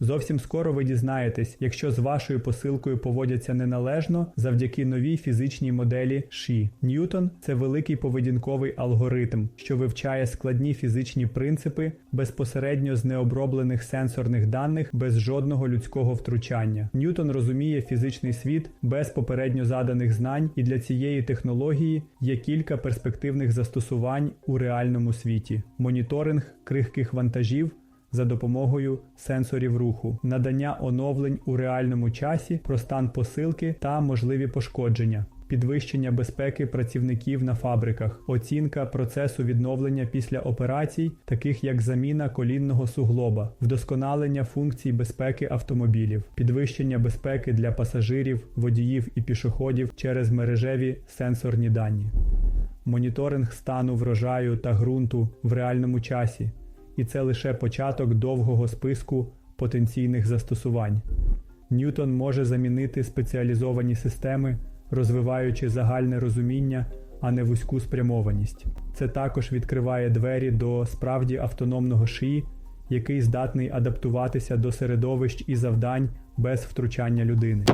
Зовсім скоро ви дізнаєтесь, якщо з вашою посилкою поводяться неналежно завдяки новій фізичній моделі Ші. Ньютон це великий поведінковий алгоритм, що вивчає складні фізичні принципи безпосередньо з необроблених сенсорних даних без жодного людського втручання. Ньютон розуміє фізичний світ без попередньо заданих знань, і для цієї технології є кілька перспективних застосувань у реальному світі: моніторинг крихких вантажів за допомогою сенсорів руху, надання оновлень у реальному часі про стан посилки та можливі пошкодження. Підвищення безпеки працівників на фабриках, оцінка процесу відновлення після операцій, таких як заміна колінного суглоба, вдосконалення функцій безпеки автомобілів, підвищення безпеки для пасажирів, водіїв і пішоходів через мережеві сенсорні дані, моніторинг стану врожаю та ґрунту в реальному часі, і це лише початок довгого списку потенційних застосувань. Ньютон може замінити спеціалізовані системи, розвиваючи загальне розуміння, а не вузьку спрямованість. Це також відкриває двері до справді автономного шиї, який здатний адаптуватися до середовищ і завдань без втручання людини.